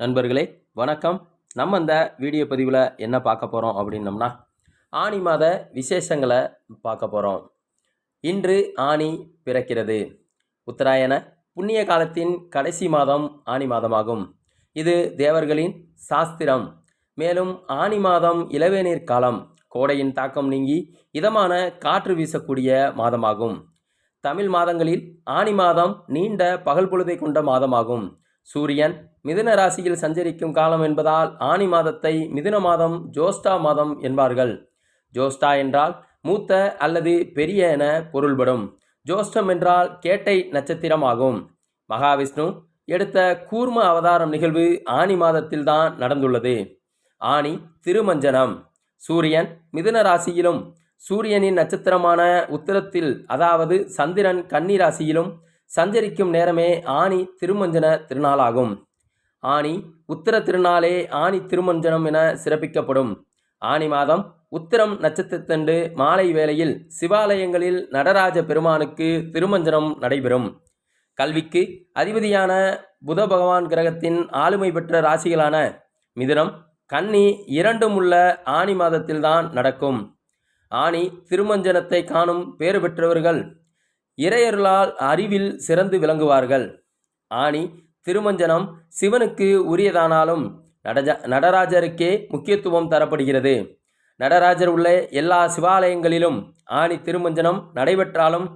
நண்பர்களே வணக்கம். நம்ம இந்த வீடியோ பதிவில் என்ன பார்க்க போகிறோம் அப்படின்னம்னா ஆனி மாத விசேஷங்களை பார்க்க போகிறோம் இன்று ஆனி பிறக்கிறது. உத்தராயண புண்ணிய காலத்தின் கடைசி மாதம் ஆனி மாதமாகும். இது தேவர்களின் சாஸ்திரம். மேலும் ஆனி மாதம் இளவேநீர் காலம் கோடையின் தாக்கம் நீங்கி இதமான காற்று வீசக்கூடிய மாதமாகும். தமிழ் மாதங்களில் ஆனி மாதம் நீண்ட பகல் பொழுதை கொண்ட மாதமாகும். சூரியன் மிதுன ராசியில் சஞ்சரிக்கும் காலம் என்பதால் ஆனி மாதத்தை மிதுன மாதம் ஜோஸ்டா மாதம் என்பார்கள். ஜோஸ்டா என்றால் மூத்த அல்லது பெரிய என பொருள்படும். ஜோஸ்டம் என்றால் கேட்டை நட்சத்திரம் ஆகும் மகாவிஷ்ணு எடுத்த கூர்ம அவதாரம் நிகழ்வு ஆனி மாதத்தில்தான் நடந்துள்ளது. ஆனி திருமஞ்சனம். சூரியன் மிதுன ராசியிலும் சூரியனின் நட்சத்திரமான உத்திரத்தில் அதாவது சந்திரன் கன்னி ராசியிலும் சஞ்சரிக்கும் நேரமே ஆனி திருமஞ்சன திருநாளாகும். ஆணி உத்திர திருநாளே ஆனி திருமஞ்சனம் என சிறப்பிக்கப்படும். ஆனி மாதம் உத்திரம் நட்சத்திரத்தண்டு மாலை வேளையில் சிவாலயங்களில் நடராஜ பெருமானுக்கு திருமஞ்சனம் நடைபெறும். கல்விக்கு அதிபதியான புத பகவான் கிரகத்தின் ஆளுமை பெற்ற ராசிகளான மிதுனம் கன்னி இரண்டும் உள்ள ஆனி மாதத்தில்தான் நடக்கும். ஆணி திருமஞ்சனத்தை காணும் பேறு பெற்றவர்கள் இறையருளால் அறிவில் சிறந்து விளங்குவார்கள். ஆணி திருமஞ்சனம் சிவனுக்கு உரியதானாலும் நடஜ நடராஜருக்கே முக்கியத்துவம் தரப்படுகிறது. நடராஜர் உள்ள எல்லா சிவாலயங்களிலும் ஆணி திருமஞ்சனம் நடைபெற்றாலும்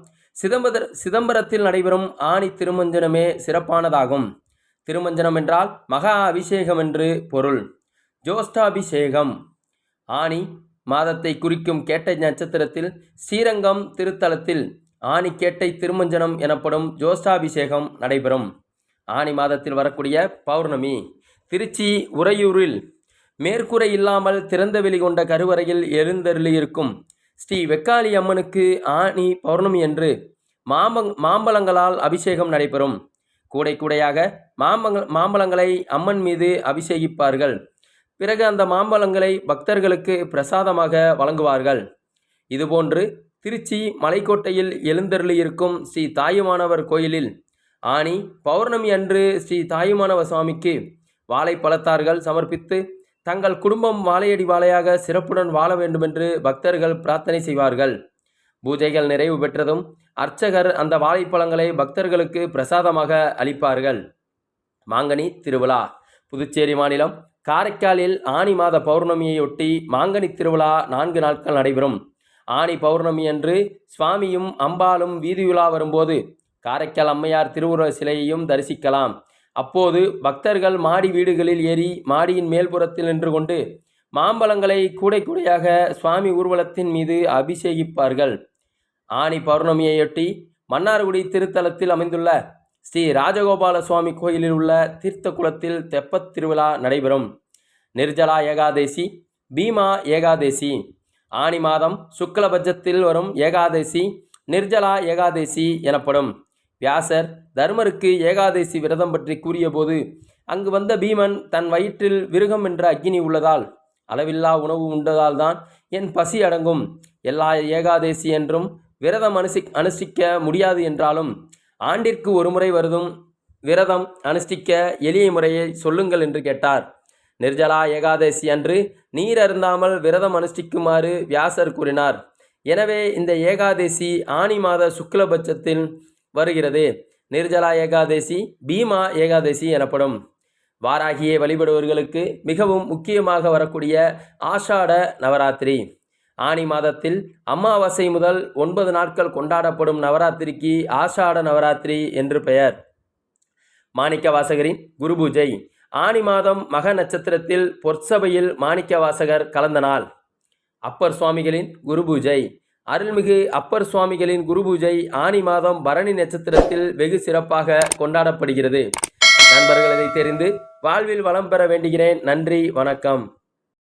சிதம்பர சிதம்பரத்தில் நடைபெறும் ஆணி திருமஞ்சனமே சிறப்பானதாகும். திருமஞ்சனம் என்றால் மகா அபிஷேகம் என்று பொருள். ஜோஷ்டாபிஷேகம். ஆணி மாதத்தை குறிக்கும் கேட்ட நட்சத்திரத்தில் ஸ்ரீரங்கம் திருத்தலத்தில் ஆணிக்கேட்டை திருமஞ்சனம் எனப்படும் ஜோஷ்டாபிஷேகம் நடைபெறும். ஆனி மாதத்தில் வரக்கூடிய பௌர்ணமி திருச்சி உறையூரில் மேற்கூரை இல்லாமல் திறந்த வெளி கொண்ட கருவறையில் எழுந்தருளியிருக்கும் ஸ்ரீ வெக்காளி அம்மனுக்கு ஆணி பௌர்ணமி என்று மாம்பங் மாம்பழங்களால் அபிஷேகம் நடைபெறும். கூடை கூடையாக மாம்பங்க மாம்பழங்களை அம்மன் மீது அபிஷேகிப்பார்கள். பிறகு அந்த மாம்பழங்களை பக்தர்களுக்கு பிரசாதமாக வழங்குவார்கள். இதுபோன்று திருச்சி மலைக்கோட்டையில் எழுந்தருளியிருக்கும் ஸ்ரீ தாயுமானவர் கோயிலில் ஆனி பௌர்ணமி அன்று ஸ்ரீ தாயுமானவ சுவாமிக்கு வாழைப்பழத்தார்கள் சமர்ப்பித்து தங்கள் குடும்பம் வாழையடி வாழையாக சிறப்புடன் வாழ வேண்டுமென்று பக்தர்கள் பிரார்த்தனை செய்வார்கள். பூஜைகள் நிறைவு பெற்றதும் அர்ச்சகர் அந்த வாழைப்பழங்களை பக்தர்களுக்கு பிரசாதமாக அளிப்பார்கள். மாங்கனி திருவிழா. புதுச்சேரி மாநிலம் காரைக்காலில் ஆனி மாத பௌர்ணமியையொட்டி மாங்கனி திருவிழா நான்கு நாட்கள் நடைபெறும். ஆனி பௌர்ணமி அன்று சுவாமியும் அம்பாலும் வீதியுலா வரும்போது காரைக்கால் அம்மையார் திருவுருவ சிலையையும் தரிசிக்கலாம். அப்போது பக்தர்கள் மாடி வீடுகளில் ஏறி மாடியின் மேல்புறத்தில் நின்று கொண்டு மாம்பழங்களை கூடை கூடையாக சுவாமி ஊர்வலத்தின் மீது அபிஷேகிப்பார்கள். ஆனி பௌர்ணமியையொட்டி மன்னார்குடி திருத்தலத்தில் அமைந்துள்ள ஸ்ரீ ராஜகோபால சுவாமி கோயிலில் உள்ள தீர்த்த குளத்தில் தெப்பத் திருவிழா நடைபெறும். நிர்ஜலா ஏகாதேசி பீமா ஏகாதேசி. ஆனி மாதம் சுக்லபட்சத்தில் வரும் ஏகாதசி நிர்ஜலா ஏகாதசி எனப்படும். வியாசர் தர்மருக்கு ஏகாதசி விரதம் பற்றி கூறியபோது அங்கு வந்த பீமன் தன் வயிற்றில் விருகம் என்ற அக்னி உள்ளதால் அளவில்லா உணவு உண்டதால் தான் என் பசி அடங்கும். எல்லா ஏகாதசி என்றும் விரதம் அனுசி அனுஷ்டிக்க முடியாது என்றாலும் ஆண்டிற்கு ஒரு முறை வருதும் விரதம் அனுஷ்டிக்க எளிய முறையை சொல்லுங்கள் என்று கேட்டார். நிர்ஜலா ஏகாதசி அன்று நீர் அருந்தாமல் விரதம் அனுஷ்டிக்குமாறு வியாசர் கூறினார். எனவே இந்த ஏகாதசி ஆனி மாத சுக்லபட்சத்தில் வருகிறது. நிர்ஜலா ஏகாதசி பீமா ஏகாதசி எனப்படும். வாராகியை வழிபடுபவர்களுக்கு மிகவும் முக்கியமாக வரக்கூடிய ஆஷாட நவராத்திரி. ஆனி மாதத்தில் அமாவாசை முதல் ஒன்பது நாட்கள் கொண்டாடப்படும் நவராத்திரிக்கு ஆஷாட நவராத்திரி என்று பெயர். மாணிக்க வாசகரின் குரு ஆணி ஆனி மாதம் மக நட்சத்திரத்தில் பொற்சபையில் மாணிக்க வாசகர் கலந்த நாள். அப்பர் சுவாமிகளின் குரு பூஜை. அருள்மிகு அப்பர் சுவாமிகளின் குரு பூஜை ஆனி மாதம் பரணி நட்சத்திரத்தில் வெகு சிறப்பாக கொண்டாடப்படுகிறது. நண்பர்கள் இதை தெரிந்து வாழ்வில் வளம் பெற வேண்டுகிறேன். நன்றி வணக்கம்.